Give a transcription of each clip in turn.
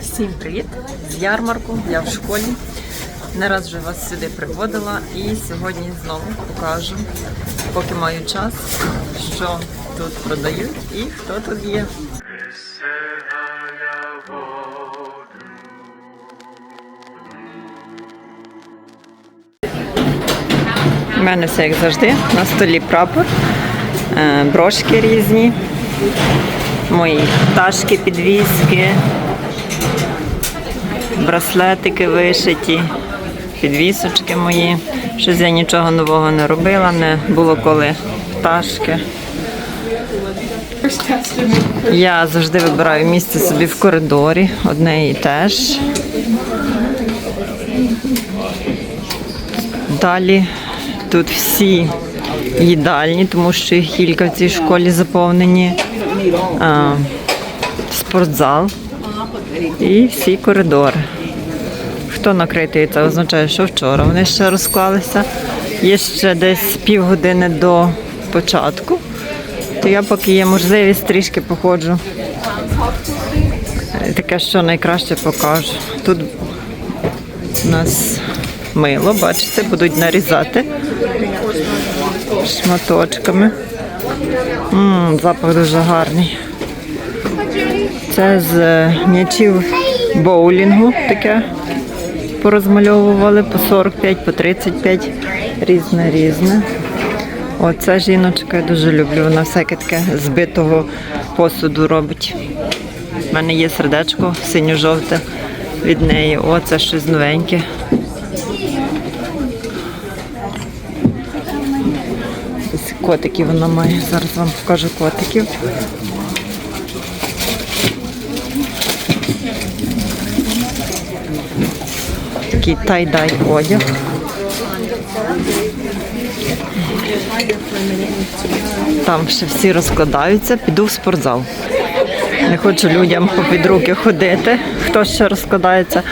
Всім привіт! З ярмарку, я в школі. Не раз вже вас сюди приводила і сьогодні знову покажу, поки маю час, що тут продають і хто тут є. У мене все як завжди. На столі прапор, е, брошки різні, мої пташки, підвіски, браслетики вишиті, підвісочки мої. Щось я нічого нового не робила, не було коли пташки. Я завжди вибираю місце собі в коридорі, одне і те ж. Далі тут всі їдальні, тому що кілька в цій школі заповнені. А, спортзал і всі коридори. Хто накритий, це означає, що вчора вони ще розклалися. Є ще десь півгодини до початку, то я поки є можливість трішки походжу. Е, Таке, що найкраще покажу. Тут у нас мило, бачите, будуть нарізати шматочками. М, запах дуже гарний. Це з е, м'ячів боулінгу таке порозмальовували по 45, по 35, різне різне. Оце жіночка я дуже люблю. Вона всяке таке збитого посуду робить. У мене є сердечко синьо-жовте від неї. О, це щось новеньке. Котиків вона має. Зараз вам покажу котиків. Такий тай-дай одяг. Там ще всі розкладаються, піду в спортзал. Не хочу людям попід руки ходити, хто ще розкладається.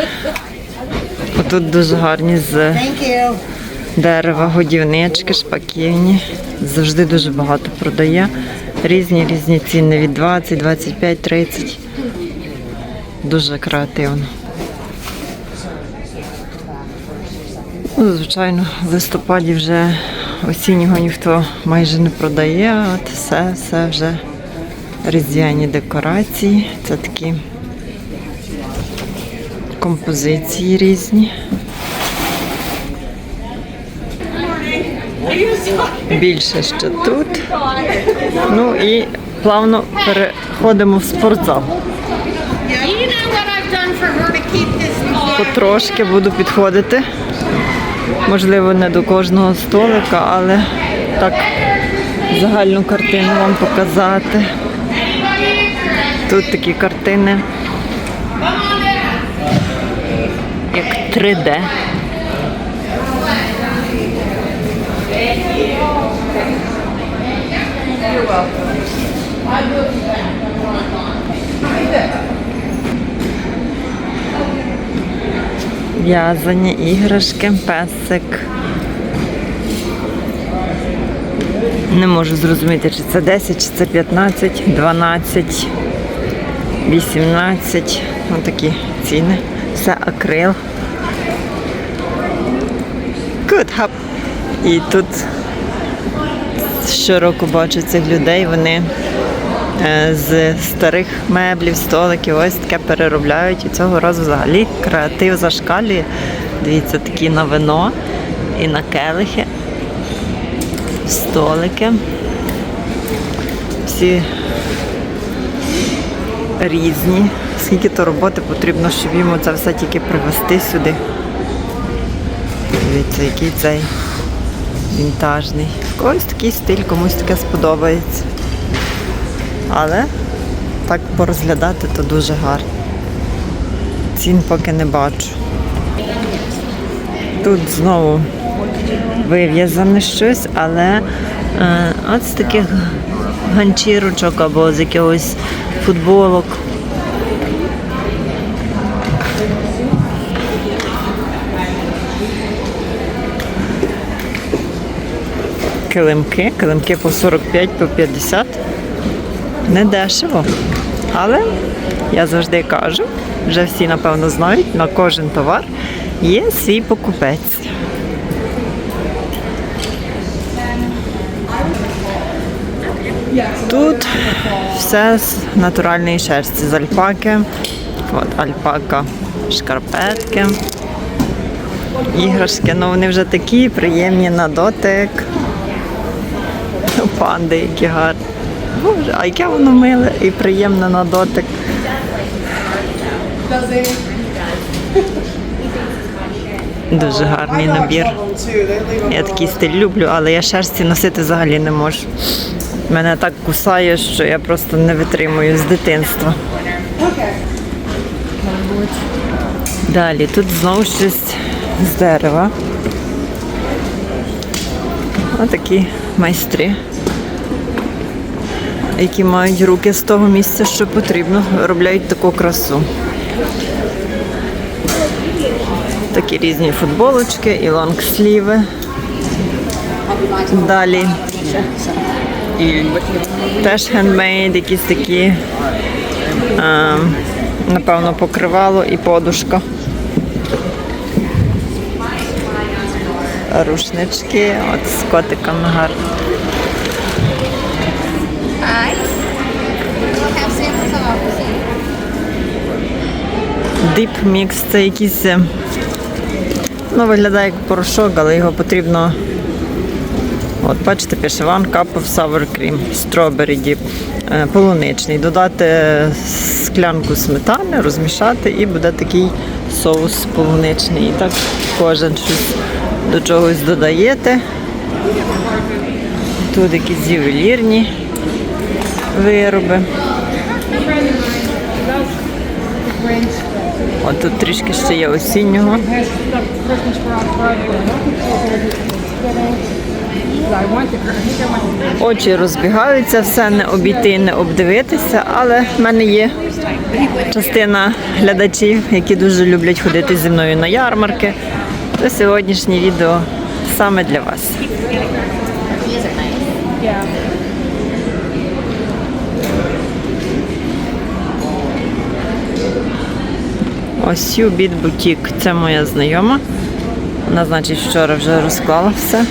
Отут дуже гарні з дерева, годівнички, шпаківні. Завжди дуже багато продає. Різні різні ціни від 20, 25, 30. Дуже креативно. Ну, звичайно, в листопаді вже осіннього ніхто майже не продає, а от все, все вже різдвяні декорації. Це такі композиції різні. Більше ще тут. Ну і плавно переходимо в спортзал. Потрошки буду підходити. Можливо, не до кожного столика, але так загальну картину вам показати. Тут такі картини, як 3D. В'язані іграшки, песик. Не можу зрозуміти, чи це 10, чи це 15, 12, 18. Ось такі ціни. Все акрил. Good hub. І тут щороку бачу цих людей, вони з старих меблів, столиків, ось таке переробляють. І цього разу взагалі креатив зашкалює. Дивіться, такі на вино і на келихи, столики. Всі різні. Скільки то роботи потрібно, щоб йому це все тільки привезти сюди. Дивіться, який цей вінтажний. В когось такий стиль, комусь таке сподобається. Але так порозглядати то дуже гарно. Цін поки не бачу. Тут знову вив'язане щось, але е, от з таких ганчірочок або з якогось футболок. Килимки, килимки по 45, по 50. Не дешево. Але я завжди кажу, вже всі напевно знають, на кожен товар є свій покупець. Тут все з натуральної шерсті, з альпаки. От альпака, шкарпетки, іграшки. Ну вони вже такі приємні на дотик. Панди, які гарні. Боже, а яке воно миле і приємне на дотик. Дуже гарний набір. Я такий стиль люблю, але я шерсті носити взагалі не можу. Мене так кусає, що я просто не витримую з дитинства. Далі тут знову щось з дерева. Отакі майстри, які мають руки з того місця, що потрібно, виробляють таку красу. Такі різні футболочки і лонгсліви. Далі теж хендмейд, якісь такі, е, напевно, покривало і подушка. Рушнички, от з котиками гарно. Deep Mix це якийсь, е, ну, виглядає як порошок, але його потрібно. От, бачите, пише One Cup of Sour Cream, Strawberry Dip, е, полуничний. Додати склянку сметани, розмішати і буде такий соус полуничний. І так кожен щось до чогось додаєте. Тут якісь ювелірні вироби. От тут трішки ще є осіннього. Очі розбігаються, все не обійти, не обдивитися, але в мене є частина глядачів, які дуже люблять ходити зі мною на ярмарки. То сьогоднішнє відео саме для вас. Ось Бід Бутік. Це моя знайома. Вона, значить, вчора вже розклала все.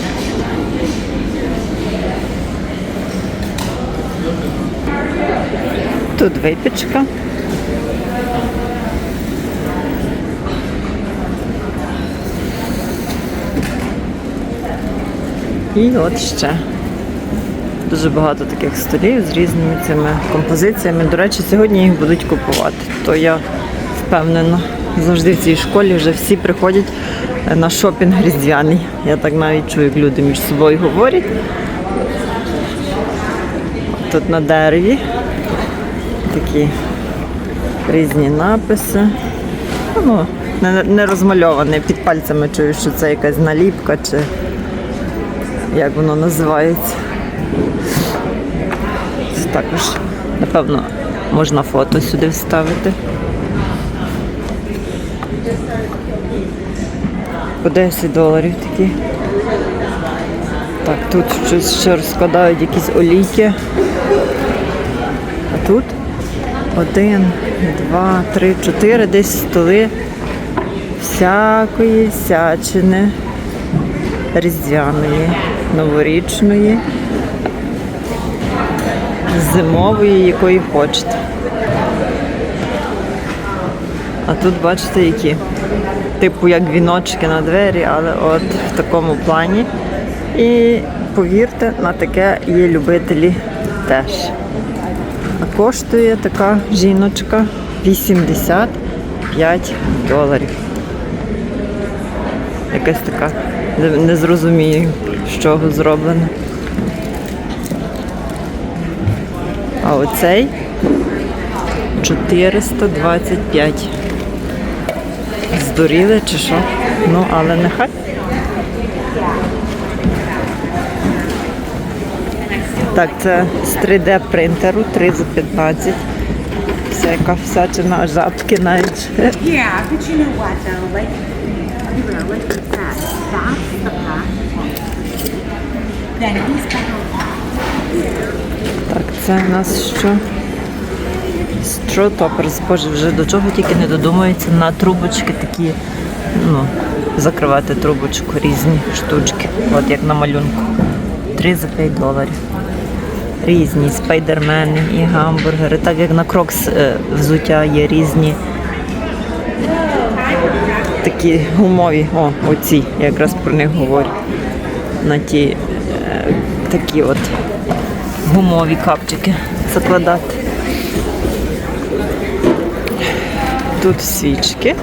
Тут випічка. І от ще. Дуже багато таких столів з різними цими композиціями. До речі, сьогодні їх будуть купувати. То я впевнена, завжди в цій школі вже всі приходять на шопінг різдвяний. Я так навіть чую, як люди між собою говорять. Тут на дереві такі різні написи. Ну, не, не розмальоване. Під пальцями чую, що це якась наліпка чи як воно називається. Також, напевно, можна фото сюди вставити. По 10 доларів такі. Так, тут щось ще розкладають якісь олійки. А тут один, два, три, чотири, десь столи всякої всячини різдвяної, новорічної, зимової, якої хочете. А тут бачите, які типу як віночки на двері, але от в такому плані. І повірте, на таке є любителі теж. А коштує така жіночка 85 доларів. Якась така, не, зрозумію, з чого зроблена. А оцей 425. Здуріли чи що? Ну, але нехай. Так, це з 3D принтеру, 3 за 15. Всяка всячина, жабки навіть. Yeah, but you know what though, like, you know, like that, that's the path. Then he's got Так, це у нас що? Toppers, боже, вже до чого тільки не додумаються на трубочки такі, ну, закривати трубочку, різні штучки, от як на малюнку. 3 за 5 доларів. Різні спайдермени і гамбургери. Так як на крокс е, взуття є різні такі гумові, о, оці, я якраз про них говорю. На ті е, такі от гумові капчики закладати. Тут свічки.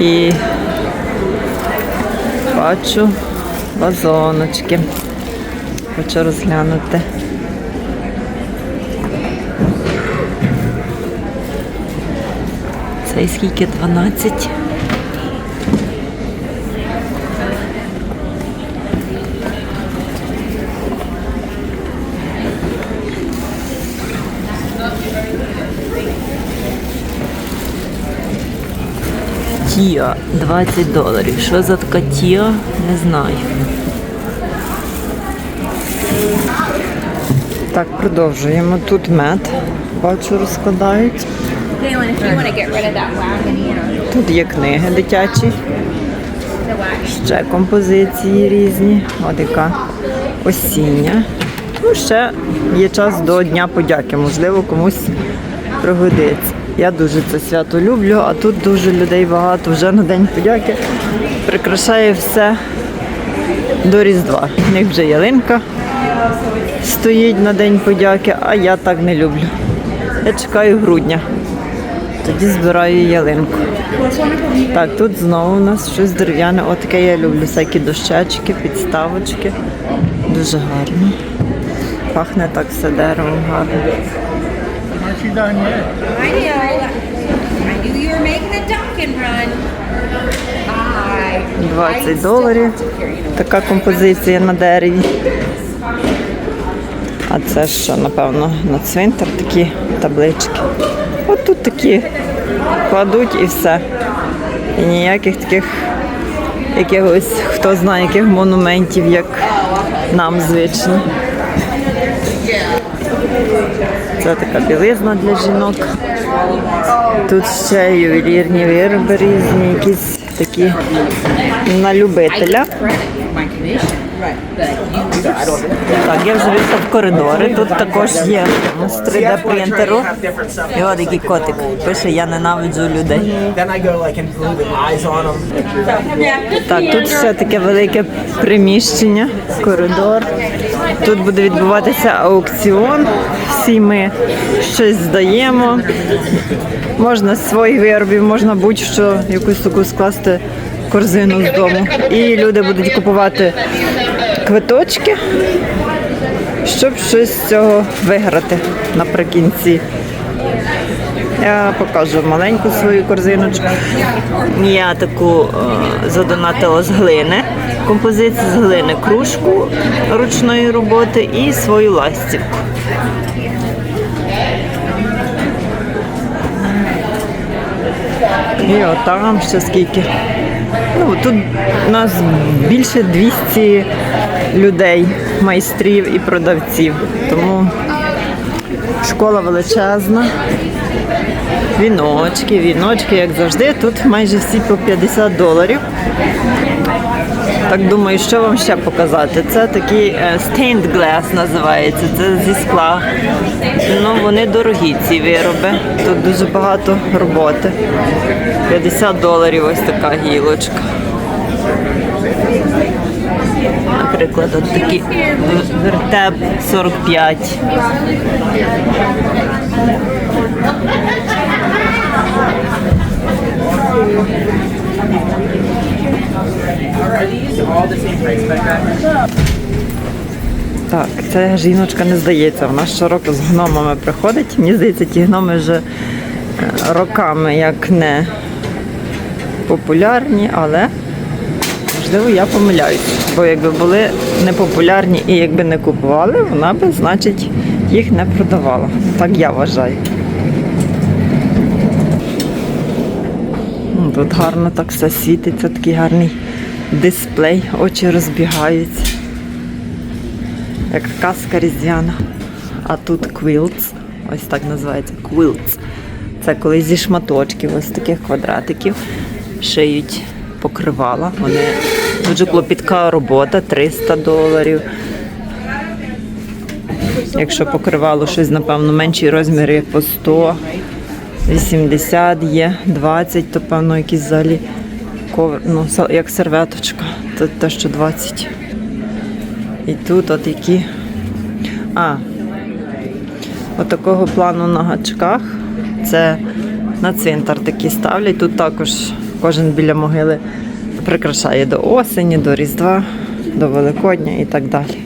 І бачу вазоночки. Хочу розглянути. Цей скільки 12. Тіа 20 доларів. Що за така Тіа? Не знаю. Так, продовжуємо. Тут мед. Бачу, розкладають. Тут є книги дитячі, ще композиції різні. От яка осіння. Ну, ще є час до Дня подяки. Можливо, комусь пригодиться. Я дуже це свято люблю, а тут дуже людей багато вже на День подяки. Прикрашає все до Різдва. У них вже ялинка стоїть на День подяки, а я так не люблю. Я чекаю грудня. Тоді збираю ялинку. Так, тут знову у нас щось дерев'яне. Отаке я люблю. Всякі дощечки, підставочки. Дуже гарно. Пахне так все деревом гарно. I know. I knew you were making a Dunkin' run. Bye. 20 доларів. Така композиція на дереві. А це що, напевно, на цвинтар такі таблички. От тут такі кладуть і все. І ніяких таких якихось, хто знає, яких монументів, як нам звично. Це така білизна для жінок. Тут ще ювелірні вироби різні, якісь такі на любителя. Так, я вже вийшла в коридори. Тут також є з 3D принтеру. І от який котик. Пише, я ненавиджу людей. Так, тут ще таке велике приміщення, коридор. Тут буде відбуватися аукціон. Всі ми щось здаємо. Можна з своїх виробів, можна будь-що якусь таку скласти корзину з дому. І люди будуть купувати квиточки, щоб щось з цього виграти наприкінці. Я покажу маленьку свою корзиночку. Я таку е, задонатила з глини, композицію з глини, кружку ручної роботи і свою ластівку. І отам ще скільки. Ну, тут у нас більше 200 людей, майстрів і продавців. Тому школа величезна. Віночки, віночки, як завжди. Тут майже всі по 50 доларів. Так думаю, що вам ще показати? Це такий е, stained glass називається. Це зі скла. Ну, вони дорогі, ці вироби. Тут дуже багато роботи. 50 доларів ось така гілочка. Наприклад, от такі в- вертеп 45. Так, ця жіночка не здається. Вона щороку з гномами приходить. Мені здається, ті гноми вже е, роками як не популярні, але можливо я помиляюсь. Бо якби були непопулярні і якби не купували, вона би, значить, їх не продавала. Так я вважаю. Тут гарно так все світиться, такий гарний дисплей, очі розбігаються як казка різдвяна. А тут quilts. Ось так називається quilts. Це коли зі шматочків, ось таких квадратиків, шиють покривала. Вони дуже клопітка робота, 300 доларів. Якщо покривало щось, напевно, менший розмір, як по 100, 80 є, 20, то певно якісь взагалі ковер, ну, як серветочка, це те, що 20. І тут от які. А, от такого плану на гачках. Це на цвинтар такі ставлять. Тут також кожен біля могили прикрашає до осені, до Різдва, до Великодня і так далі.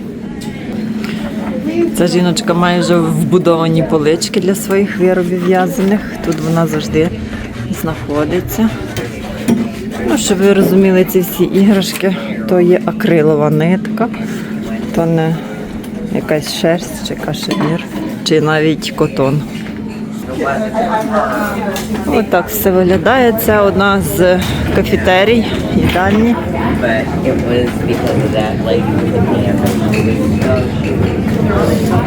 Ця жіночка має вже вбудовані полички для своїх виробів в'язаних. Тут вона завжди знаходиться. Ну, щоб ви розуміли, ці всі іграшки, то є акрилова нитка, то не якась шерсть чи кашемір, чи навіть котон. Ось так все виглядає. Це одна з кафетерій, їдальні. But it was because of that lady with the camera.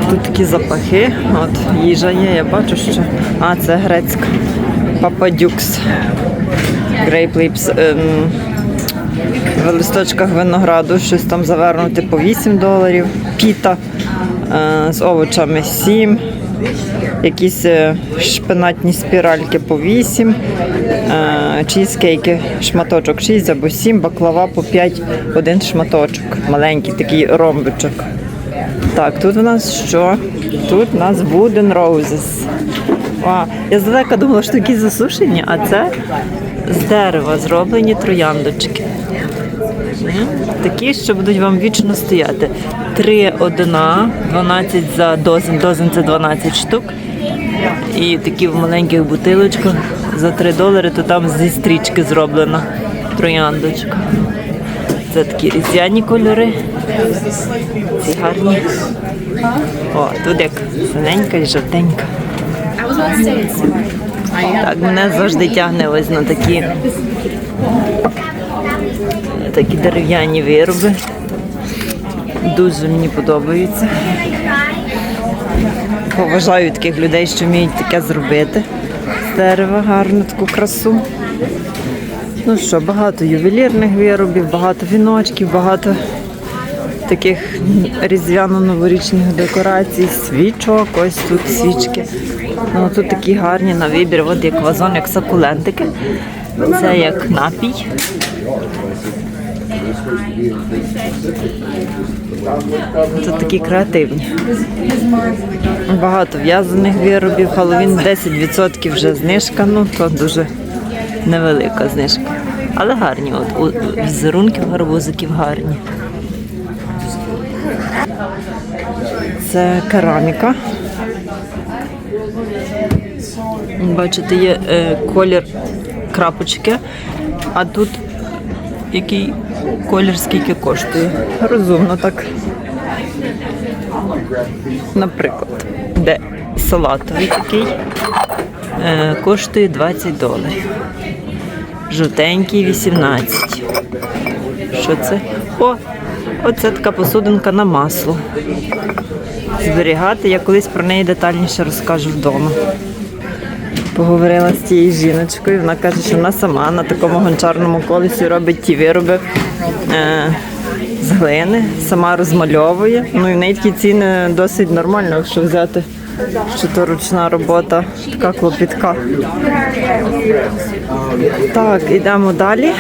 Тут такі запахи. От їжа є, я бачу, що. А, це грецька. Пападюкс. Грейпліпс. Ем, в листочках винограду щось там завернути по 8 доларів. Піта е, з овочами 7. Якісь е, шпинатні спіральки по 8, е, чізкейки шматочок 6 або 7, баклава по 5, один шматочок. Маленький такий ромбичок. Так, тут у нас що? Тут у нас Wooden Roses. А, я здалека думала, що такі засушені, а це з дерева зроблені трояндочки. Такі, що будуть вам вічно стояти. Три одна, 12 за дозин, дозин це 12 штук. І такі в маленьких бутилочках за 3 долари, то там зі стрічки зроблена трояндочка. Це такі різдвяні кольори. Ці гарні. О, тут як синенька і жовтенька. Так, мене завжди тягне ось на такі, такі дерев'яні вироби. Дуже мені подобаються. Поважаю таких людей, що вміють таке зробити. З дерева гарну таку красу. Ну що, багато ювелірних виробів, багато віночків, багато таких різдвяно-новорічних декорацій, свічок, ось тут свічки. Ну, тут такі гарні на вибір, от як вазон, як сакулентики. Це як напій. Тут такі креативні. Багато в'язаних виробів, Хеллоуін 10% вже знижка, ну то дуже невелика знижка. Але гарні, от візерунків гарбузиків гарні. Це кераміка. Бачите, є е, колір крапочки, а тут який колір скільки коштує. Розумно так. Наприклад, де салатовий такий е, коштує 20 доларів. Жовтенький 18. Що це? О, оце така посудинка на масло. Зберігати, я колись про неї детальніше розкажу вдома. Поговорила з тією жіночкою, вона каже, що вона сама на такому гончарному колесі робить ті вироби з глини, сама розмальовує. Ну і в неї такі ціни досить нормально, якщо взяти, що то ручна робота, така клопітка. Так, йдемо далі.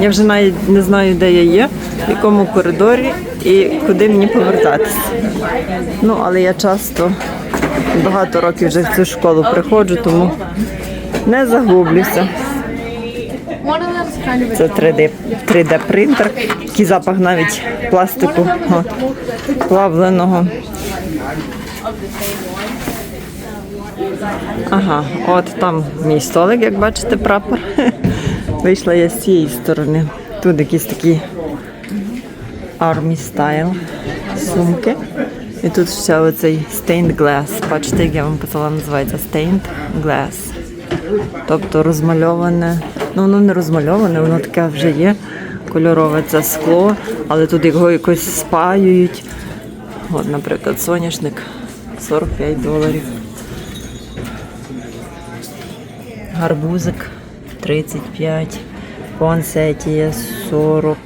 Я вже навіть не знаю, де я є, в якому коридорі і куди мені повертатися. Ну, але я часто багато років вже в цю школу приходжу, тому не загублюся. Це 3D, 3D принтер, який запах навіть пластику плавленого. Ага, от там мій столик, як бачите, прапор. Вийшла я з цієї сторони. Тут якісь такі Army Style сумки. І тут ще оцей stained glass. Бачите, як я вам казала, називається stained glass. Тобто розмальоване, ну воно не розмальоване, воно таке вже є. Кольорове це скло, але тут його якось спаюють. От, наприклад, соняшник 45 доларів. Гарбузик 35, пуансетія 40,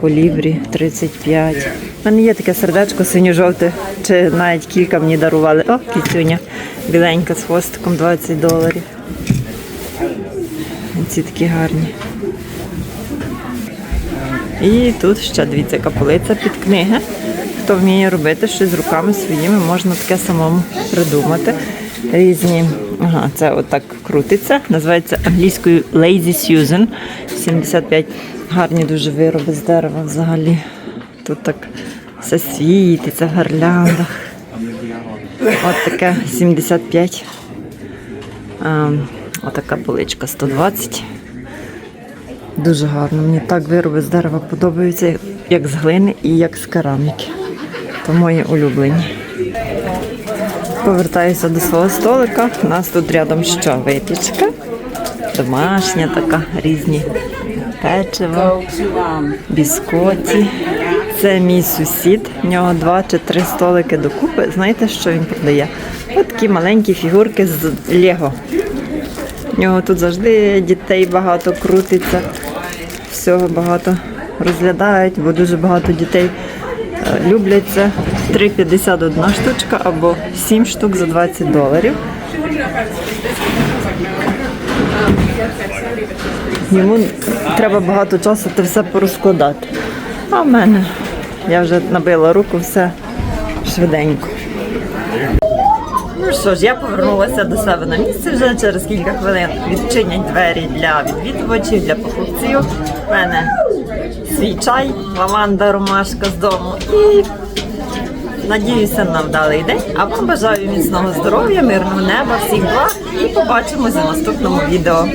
колібрі 35. У мене є таке сердечко синьо-жовте, чи навіть кілька мені дарували. О, кіцюня біленька з хвостиком 20 доларів. Ці такі гарні. І тут ще дивіться, яка полиця під книги. Хто вміє робити щось з руками своїми, можна таке самому придумати. Різні. Ага, це отак крутиться. Називається англійською Lazy Susan. 75 гарні дуже вироби з дерева взагалі. Тут так все світиться в гарляндах. От таке 75. А, отака поличка 120. Дуже гарно. Мені так вироби з дерева подобаються, як з глини і як з кераміки. То мої улюблені. Повертаюся до свого столика. У нас тут рядом що? Випічка. Домашня така, різні печиво, біскоті. Це мій сусід. В нього два чи три столики докупи. Знаєте, що він продає? От такі маленькі фігурки з Лего. У нього тут завжди дітей багато крутиться, всього багато розглядають, бо дуже багато дітей е, люблять це. 3,51 штучка або 7 штук за 20 доларів. Йому треба багато часу це все порозкладати. А в мене я вже набила руку все швиденько. Ну що ж, я повернулася до себе на місце вже через кілька хвилин. Відчинять двері для відвідувачів, для покупців. У мене свій чай, лаванда, ромашка з дому. І надіюся на вдалий день. А вам бажаю міцного здоров'я, мирного неба, всіх благ і побачимося в наступному відео.